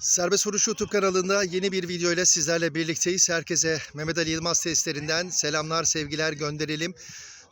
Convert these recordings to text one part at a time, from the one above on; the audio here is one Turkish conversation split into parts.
Serbest Vuruş YouTube kanalında yeni bir video ile sizlerle birlikteyiz. Herkese Mehmet Ali Yılmaz testlerinden selamlar, sevgiler gönderelim.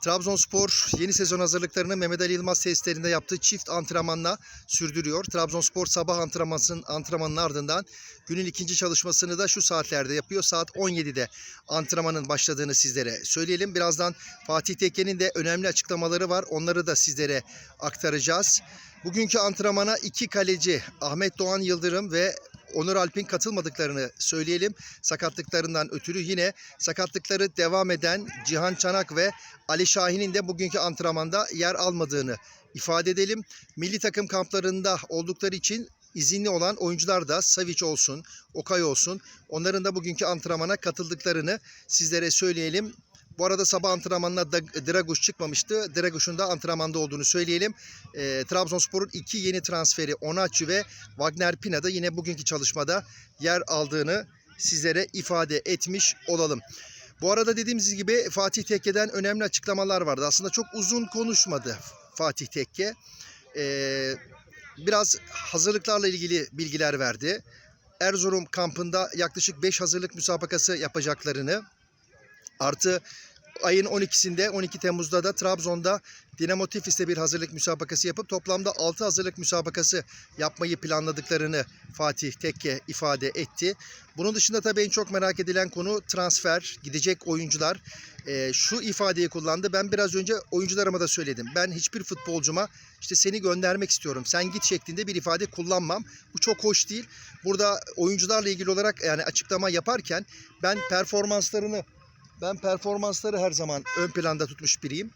Trabzonspor yeni sezon hazırlıklarını Mehmet Ali Yılmaz testlerinde yaptığı çift antrenmanla sürdürüyor. Trabzonspor sabah antrenmanının, antrenmanın ardından günün ikinci çalışmasını da şu saatlerde yapıyor. Saat 17'de antrenmanın başladığını sizlere söyleyelim. Birazdan Fatih Tekke'nin de önemli açıklamaları var. Onları da sizlere aktaracağız. Bugünkü antrenmana iki kaleci Ahmet Doğan Yıldırım ve Onur Alp'in katılmadıklarını söyleyelim. Sakatlıklarından ötürü yine sakatlıkları devam eden Cihan Çanak ve Ali Şahin'in de bugünkü antrenmanda yer almadığını ifade edelim. Milli takım kamplarında oldukları için izinli olan oyuncular da Savic olsun, Okay olsun onların da bugünkü antrenmana katıldıklarını sizlere söyleyelim. Bu arada sabah antrenmanına Draguş çıkmamıştı. Draguş'un da antrenmanda olduğunu söyleyelim. E, Trabzonspor'un iki yeni transferi Onaçu ve Wagner Pina da yine bugünkü çalışmada yer aldığını sizlere ifade etmiş olalım. Bu arada dediğimiz gibi Fatih Tekke'den önemli açıklamalar vardı. Aslında çok uzun konuşmadı Fatih Tekke. Ee, biraz hazırlıklarla ilgili bilgiler verdi. Erzurum kampında yaklaşık 5 hazırlık müsabakası yapacaklarını artı ayın 12'sinde 12 Temmuz'da da Trabzon'da Dinamo Tiflis'te bir hazırlık müsabakası yapıp toplamda 6 hazırlık müsabakası yapmayı planladıklarını Fatih Tekke ifade etti. Bunun dışında tabii en çok merak edilen konu transfer, gidecek oyuncular. Ee, şu ifadeyi kullandı. Ben biraz önce oyuncularıma da söyledim. Ben hiçbir futbolcuma işte seni göndermek istiyorum, sen git şeklinde bir ifade kullanmam. Bu çok hoş değil. Burada oyuncularla ilgili olarak yani açıklama yaparken ben performanslarını ben performansları her zaman ön planda tutmuş biriyim.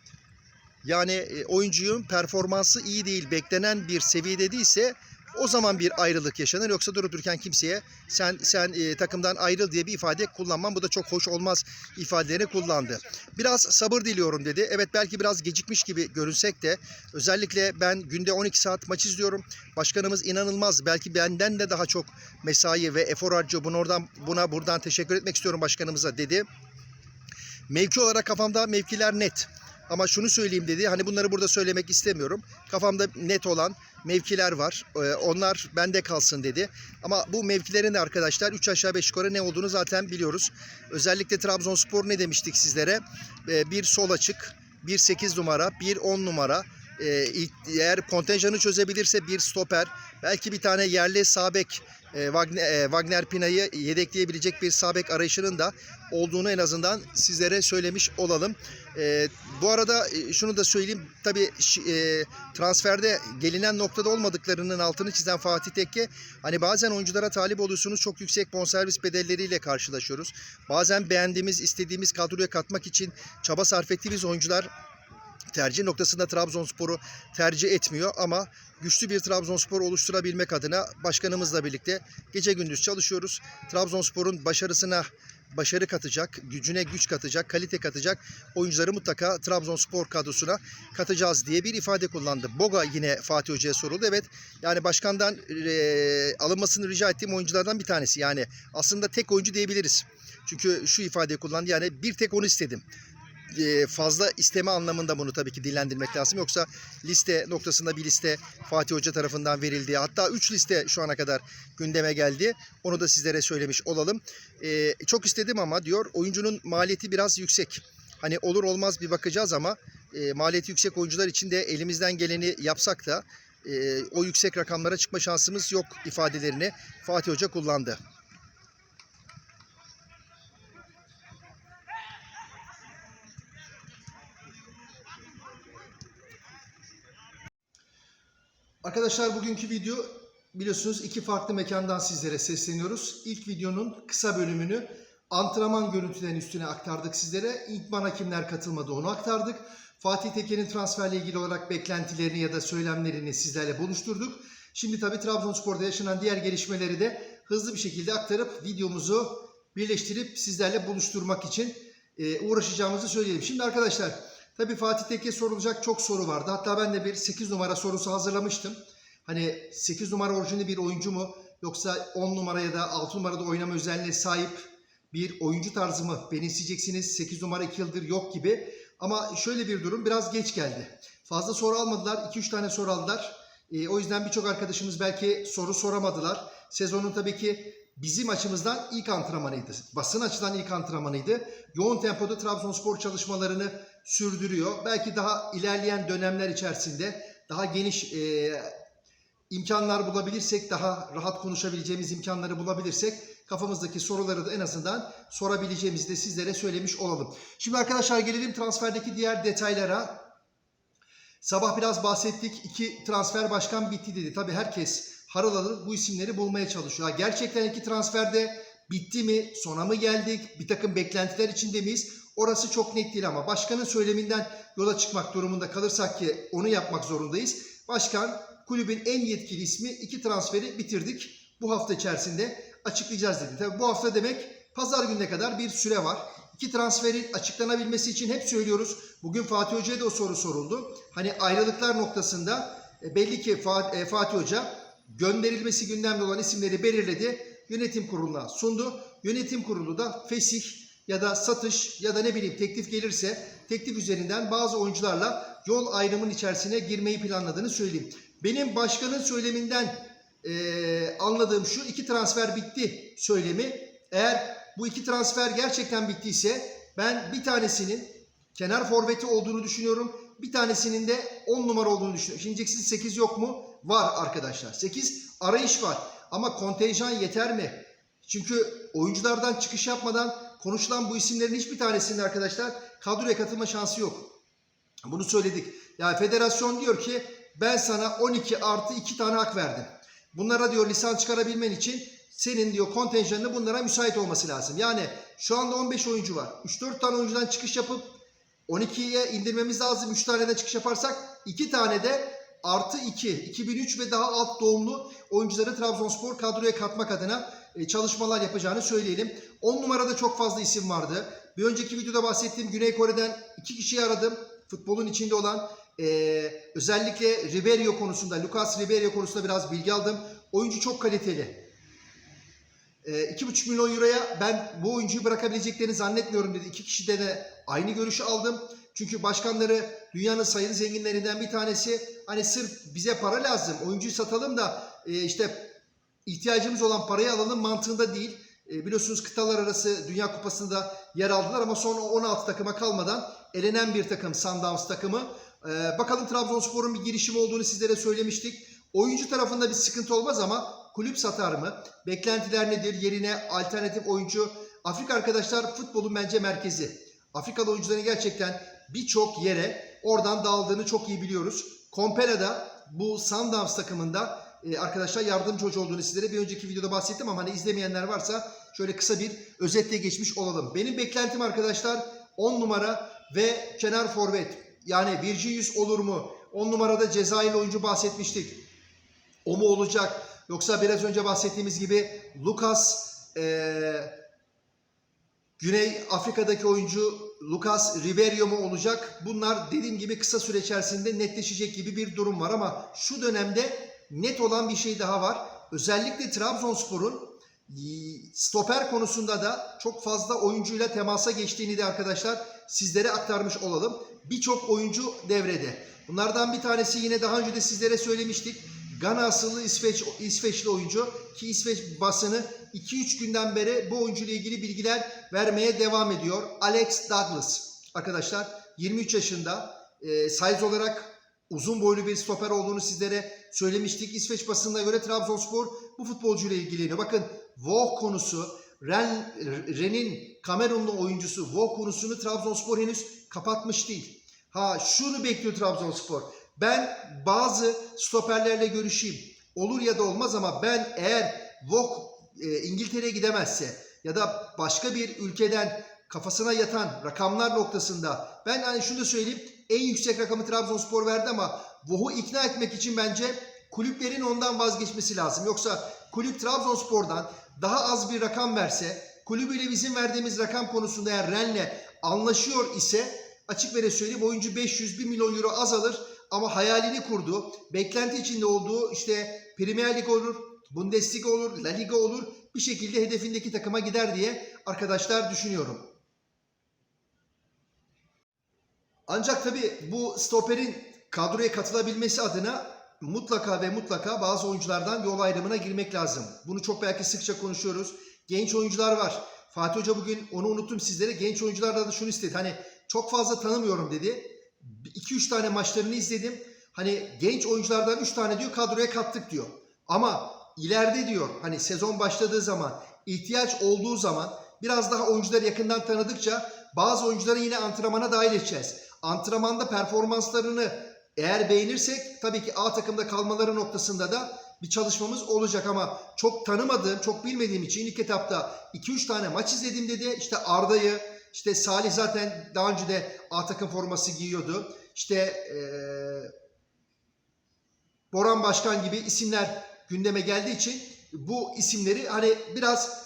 Yani e, oyuncunun performansı iyi değil, beklenen bir seviyede değilse o zaman bir ayrılık yaşanır. Yoksa durup dururken kimseye sen sen e, takımdan ayrıl diye bir ifade kullanmam. Bu da çok hoş olmaz ifadelerini kullandı. Biraz sabır diliyorum dedi. Evet belki biraz gecikmiş gibi görünsek de özellikle ben günde 12 saat maç izliyorum. Başkanımız inanılmaz. Belki benden de daha çok mesai ve efor harcıyor. Bunu oradan buna buradan teşekkür etmek istiyorum başkanımıza dedi. Mevki olarak kafamda mevkiler net. Ama şunu söyleyeyim dedi. Hani bunları burada söylemek istemiyorum. Kafamda net olan mevkiler var. Ee, onlar bende kalsın dedi. Ama bu mevkilerin de arkadaşlar 3 aşağı 5 yukarı ne olduğunu zaten biliyoruz. Özellikle Trabzonspor ne demiştik sizlere? Ee, bir sol açık, bir 8 numara, bir 10 numara. Ee, eğer kontenjanı çözebilirse bir stoper, belki bir tane yerli sabek e, Wagner, e, Wagner Pina'yı yedekleyebilecek bir sabek arayışının da olduğunu en azından sizlere söylemiş olalım. E, bu arada e, şunu da söyleyeyim. Tabii transferde gelinen noktada olmadıklarının altını çizen Fatih Tekke hani bazen oyunculara talip oluyorsunuz çok yüksek bonservis bedelleriyle karşılaşıyoruz. Bazen beğendiğimiz, istediğimiz kadroya katmak için çaba sarf ettiğimiz oyuncular tercih noktasında Trabzonspor'u tercih etmiyor ama güçlü bir Trabzonspor oluşturabilmek adına başkanımızla birlikte gece gündüz çalışıyoruz. Trabzonspor'un başarısına başarı katacak, gücüne güç katacak, kalite katacak oyuncuları mutlaka Trabzonspor kadrosuna katacağız diye bir ifade kullandı. Boga yine Fatih Hoca'ya soruldu. Evet yani başkandan e, alınmasını rica ettiğim oyunculardan bir tanesi. Yani aslında tek oyuncu diyebiliriz. Çünkü şu ifadeyi kullandı yani bir tek onu istedim fazla isteme anlamında bunu tabii ki dillendirmek lazım. Yoksa liste noktasında bir liste Fatih Hoca tarafından verildi. Hatta 3 liste şu ana kadar gündeme geldi. Onu da sizlere söylemiş olalım. E, çok istedim ama diyor oyuncunun maliyeti biraz yüksek. Hani olur olmaz bir bakacağız ama e, maliyeti yüksek oyuncular için de elimizden geleni yapsak da e, o yüksek rakamlara çıkma şansımız yok ifadelerini Fatih Hoca kullandı. Arkadaşlar bugünkü video biliyorsunuz iki farklı mekandan sizlere sesleniyoruz. İlk videonun kısa bölümünü antrenman görüntülerinin üstüne aktardık sizlere. İlk bana kimler katılmadı onu aktardık. Fatih Teke'nin transferle ilgili olarak beklentilerini ya da söylemlerini sizlerle buluşturduk. Şimdi tabii Trabzonspor'da yaşanan diğer gelişmeleri de hızlı bir şekilde aktarıp videomuzu birleştirip sizlerle buluşturmak için e, uğraşacağımızı söyleyelim. Şimdi arkadaşlar Tabii Fatih Tekke sorulacak çok soru vardı. Hatta ben de bir 8 numara sorusu hazırlamıştım. Hani 8 numara orijinali bir oyuncu mu yoksa 10 numara ya da 6 numarada oynama özelliğine sahip bir oyuncu tarzı mı benimseyeceksiniz? 8 numara 2 yıldır yok gibi. Ama şöyle bir durum biraz geç geldi. Fazla soru almadılar. 2-3 tane soru aldılar. E, o yüzden birçok arkadaşımız belki soru soramadılar. Sezonun tabii ki bizim açımızdan ilk antrenmanıydı. Basın açıdan ilk antrenmanıydı. Yoğun tempoda Trabzonspor çalışmalarını sürdürüyor. Belki daha ilerleyen dönemler içerisinde daha geniş e, imkanlar bulabilirsek, daha rahat konuşabileceğimiz imkanları bulabilirsek kafamızdaki soruları da en azından sorabileceğimizi de sizlere söylemiş olalım. Şimdi arkadaşlar gelelim transferdeki diğer detaylara. Sabah biraz bahsettik. İki transfer başkan bitti dedi. Tabii herkes harıl bu isimleri bulmaya çalışıyor. Gerçekten iki transferde bitti mi? Sona mı geldik? Bir takım beklentiler içinde miyiz? Orası çok net değil ama başkanın söyleminden yola çıkmak durumunda kalırsak ki onu yapmak zorundayız. Başkan kulübün en yetkili ismi iki transferi bitirdik. Bu hafta içerisinde açıklayacağız dedi. Tabii bu hafta demek pazar gününe kadar bir süre var. İki transferin açıklanabilmesi için hep söylüyoruz. Bugün Fatih Hoca'ya da o soru soruldu. Hani ayrılıklar noktasında e, belli ki e, Fatih Hoca gönderilmesi gündemde olan isimleri belirledi. Yönetim kuruluna sundu. Yönetim kurulu da fesih ya da satış ya da ne bileyim teklif gelirse teklif üzerinden bazı oyuncularla yol ayrımının içerisine girmeyi planladığını söyleyeyim. Benim başkanın söyleminden eee, anladığım şu iki transfer bitti söylemi. Eğer bu iki transfer gerçekten bittiyse ben bir tanesinin kenar forveti olduğunu düşünüyorum. Bir tanesinin de 10 numara olduğunu düşünüyorum. Şimdi diyeceksiniz 8 yok mu? Var arkadaşlar. 8 arayış var. Ama kontenjan yeter mi? Çünkü oyunculardan çıkış yapmadan konuşulan bu isimlerin hiçbir tanesinin arkadaşlar kadroya katılma şansı yok. Bunu söyledik. Yani federasyon diyor ki ben sana 12 artı 2 tane hak verdim. Bunlara diyor lisans çıkarabilmen için senin diyor kontenjanını bunlara müsait olması lazım. Yani şu anda 15 oyuncu var. 3-4 tane oyuncudan çıkış yapıp 12'ye indirmemiz lazım. 3 taneden çıkış yaparsak 2 tane de artı 2, 2003 ve daha alt doğumlu oyuncuları Trabzonspor kadroya katmak adına e, çalışmalar yapacağını söyleyelim. 10 numarada çok fazla isim vardı. Bir önceki videoda bahsettiğim Güney Kore'den iki kişiyi aradım. Futbolun içinde olan e, özellikle Riberio konusunda, Lucas Riberio konusunda biraz bilgi aldım. Oyuncu çok kaliteli. E, 2,5 milyon euroya ben bu oyuncuyu bırakabileceklerini zannetmiyorum dedi. İki kişide de aynı görüşü aldım. Çünkü başkanları dünyanın sayılı zenginlerinden bir tanesi hani sırf bize para lazım oyuncuyu satalım da e, işte ihtiyacımız olan parayı alalım mantığında değil. E, biliyorsunuz kıtalar arası Dünya Kupası'nda yer aldılar ama sonra 16 takıma kalmadan elenen bir takım Sundowns takımı. E, bakalım Trabzonspor'un bir girişimi olduğunu sizlere söylemiştik. Oyuncu tarafında bir sıkıntı olmaz ama kulüp satar mı? Beklentiler nedir? Yerine alternatif oyuncu. Afrika arkadaşlar futbolun bence merkezi. Afrikalı oyuncuların gerçekten birçok yere oradan dağıldığını çok iyi biliyoruz. Kompela'da bu Sundowns takımında e, arkadaşlar yardımcı hoca olduğunu sizlere bir önceki videoda bahsettim ama hani izlemeyenler varsa şöyle kısa bir özetle geçmiş olalım. Benim beklentim arkadaşlar 10 numara ve kenar forvet. Yani Virginius olur mu? 10 numarada Cezayirli oyuncu bahsetmiştik. O mu olacak? Yoksa biraz önce bahsettiğimiz gibi Lucas eee Güney Afrika'daki oyuncu Lucas Ribeiro mu olacak? Bunlar dediğim gibi kısa süre içerisinde netleşecek gibi bir durum var ama şu dönemde net olan bir şey daha var. Özellikle Trabzonspor'un e, stoper konusunda da çok fazla oyuncuyla temasa geçtiğini de arkadaşlar sizlere aktarmış olalım. Birçok oyuncu devrede. Bunlardan bir tanesi yine daha önce de sizlere söylemiştik. Gana asıllı İsveç, İsveçli oyuncu ki İsveç basını 2-3 günden beri bu oyuncu ile ilgili bilgiler vermeye devam ediyor. Alex Douglas arkadaşlar 23 yaşında e, size olarak uzun boylu bir stoper olduğunu sizlere söylemiştik. İsveç basınına göre Trabzonspor bu futbolcuyla ilgileniyor. Bakın Voh konusu Ren, Ren'in Kamerunlu oyuncusu Voh konusunu Trabzonspor henüz kapatmış değil. Ha şunu bekliyor Trabzonspor. Ben bazı stoperlerle görüşeyim. Olur ya da olmaz ama ben eğer Voh e, İngiltere'ye gidemezse ya da başka bir ülkeden kafasına yatan rakamlar noktasında ben hani şunu da söyleyeyim en yüksek rakamı Trabzonspor verdi ama Voh'u ikna etmek için bence kulüplerin ondan vazgeçmesi lazım. Yoksa kulüp Trabzonspor'dan daha az bir rakam verse kulübüyle bizim verdiğimiz rakam konusunda eğer Ren'le anlaşıyor ise açık ve söyleyeyim oyuncu 500 1 milyon euro azalır ama hayalini kurdu. Beklenti içinde olduğu işte Premier Lig olur, Bundesliga olur, La Liga olur. Bir şekilde hedefindeki takıma gider diye arkadaşlar düşünüyorum. Ancak tabii bu stoperin kadroya katılabilmesi adına mutlaka ve mutlaka bazı oyunculardan yol ayrımına girmek lazım. Bunu çok belki sıkça konuşuyoruz. Genç oyuncular var. Fatih Hoca bugün onu unuttum sizlere. Genç oyunculardan da şunu istedi. Hani çok fazla tanımıyorum dedi. 2-3 tane maçlarını izledim. Hani genç oyunculardan 3 tane diyor kadroya kattık diyor. Ama ileride diyor hani sezon başladığı zaman ihtiyaç olduğu zaman biraz daha oyuncuları yakından tanıdıkça bazı oyuncuları yine antrenmana dahil edeceğiz. Antrenmanda performanslarını eğer beğenirsek tabii ki A takımda kalmaları noktasında da bir çalışmamız olacak ama çok tanımadığım, çok bilmediğim için ilk etapta 2-3 tane maç izledim dedi. İşte Arda'yı, işte Salih zaten daha önce de A takım forması giyiyordu. İşte eee Boran Başkan gibi isimler gündeme geldiği için bu isimleri hani biraz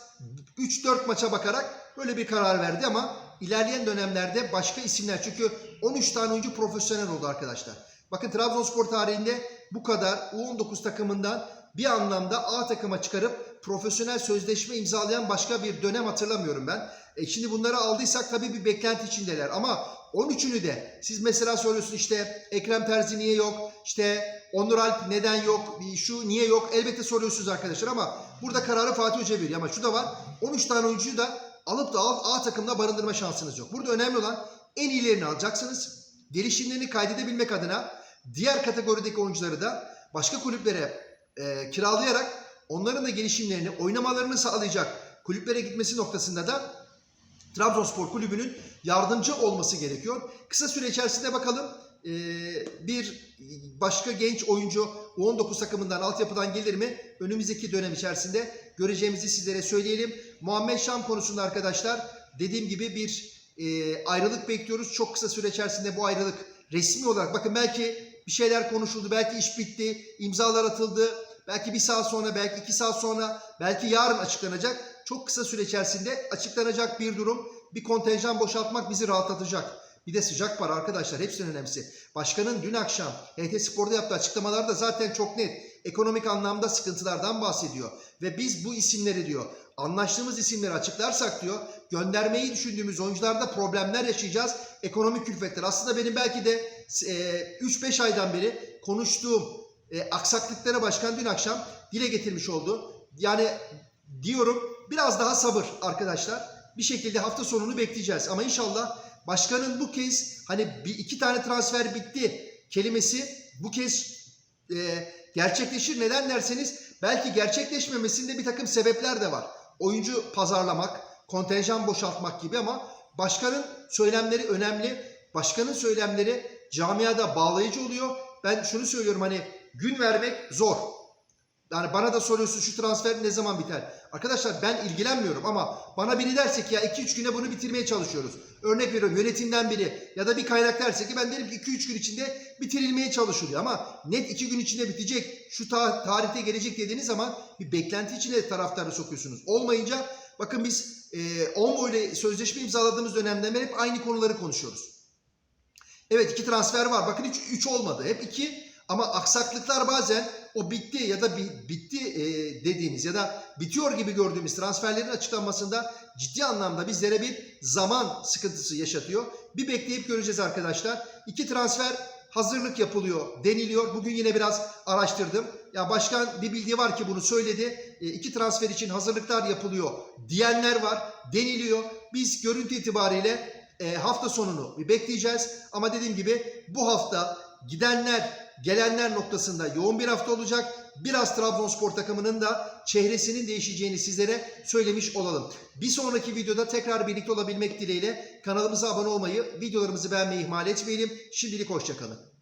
3-4 maça bakarak böyle bir karar verdi ama ilerleyen dönemlerde başka isimler çünkü 13 tane oyuncu profesyonel oldu arkadaşlar. Bakın Trabzonspor tarihinde bu kadar U19 takımından bir anlamda A takıma çıkarıp profesyonel sözleşme imzalayan başka bir dönem hatırlamıyorum ben. E şimdi bunları aldıysak tabii bir beklenti içindeler ama 13'ünü de siz mesela soruyorsunuz işte Ekrem Terzi niye yok? İşte Onur Alp neden yok? Şu niye yok? Elbette soruyorsunuz arkadaşlar ama burada kararı Fatih Hoca veriyor. Ama şu da var. 13 tane oyuncuyu da alıp da A, A takımda barındırma şansınız yok. Burada önemli olan en iyilerini alacaksınız. Gelişimlerini kaydedebilmek adına diğer kategorideki oyuncuları da başka kulüplere e, kiralayarak onların da gelişimlerini, oynamalarını sağlayacak kulüplere gitmesi noktasında da Trabzonspor Kulübü'nün yardımcı olması gerekiyor. Kısa süre içerisinde bakalım bir başka genç oyuncu U19 takımından altyapıdan gelir mi? Önümüzdeki dönem içerisinde göreceğimizi sizlere söyleyelim. Muhammed Şam konusunda arkadaşlar dediğim gibi bir ayrılık bekliyoruz. Çok kısa süre içerisinde bu ayrılık resmi olarak bakın belki bir şeyler konuşuldu, belki iş bitti, imzalar atıldı. Belki bir saat sonra, belki iki saat sonra, belki yarın açıklanacak. Çok kısa süre içerisinde açıklanacak bir durum. Bir kontenjan boşaltmak bizi rahatlatacak. Bir de sıcak para arkadaşlar hepsinin önemlisi. Başkanın dün akşam HT Spor'da yaptığı açıklamalarda zaten çok net. Ekonomik anlamda sıkıntılardan bahsediyor. Ve biz bu isimleri diyor anlaştığımız isimleri açıklarsak diyor göndermeyi düşündüğümüz oyuncularda problemler yaşayacağız. Ekonomik külfetler. Aslında benim belki de e, 3-5 aydan beri konuştuğum e, aksaklıkları başkan dün akşam dile getirmiş oldu. Yani diyorum biraz daha sabır arkadaşlar. Bir şekilde hafta sonunu bekleyeceğiz. Ama inşallah başkanın bu kez hani bir iki tane transfer bitti kelimesi bu kez e, gerçekleşir. Neden derseniz belki gerçekleşmemesinde bir takım sebepler de var. Oyuncu pazarlamak, kontenjan boşaltmak gibi ama başkanın söylemleri önemli. Başkanın söylemleri camiada bağlayıcı oluyor. Ben şunu söylüyorum hani gün vermek zor. Yani bana da soruyorsun şu transfer ne zaman biter? Arkadaşlar ben ilgilenmiyorum ama bana biri derse ki ya 2-3 güne bunu bitirmeye çalışıyoruz. Örnek veriyorum yönetimden biri ya da bir kaynak derse ki ben derim ki 2-3 gün içinde bitirilmeye çalışılıyor. Ama net 2 gün içinde bitecek şu ta- tarihte gelecek dediğiniz zaman bir beklenti içine taraftarı sokuyorsunuz. Olmayınca bakın biz e, Onvo ile sözleşme imzaladığımız dönemden beri hep aynı konuları konuşuyoruz. Evet iki transfer var. Bakın hiç 3 olmadı. Hep 2 ama aksaklıklar bazen o bitti ya da bi- bitti e, dediğimiz ya da bitiyor gibi gördüğümüz transferlerin açıklanmasında ciddi anlamda bizlere bir zaman sıkıntısı yaşatıyor. Bir bekleyip göreceğiz arkadaşlar. İki transfer hazırlık yapılıyor deniliyor. Bugün yine biraz araştırdım. Ya başkan bir bildiği var ki bunu söyledi. E, iki transfer için hazırlıklar yapılıyor diyenler var deniliyor. Biz görüntü itibariyle e, hafta sonunu bir bekleyeceğiz. Ama dediğim gibi bu hafta gidenler, gelenler noktasında yoğun bir hafta olacak. Biraz Trabzonspor takımının da çehresinin değişeceğini sizlere söylemiş olalım. Bir sonraki videoda tekrar birlikte olabilmek dileğiyle kanalımıza abone olmayı, videolarımızı beğenmeyi ihmal etmeyelim. Şimdilik hoşçakalın.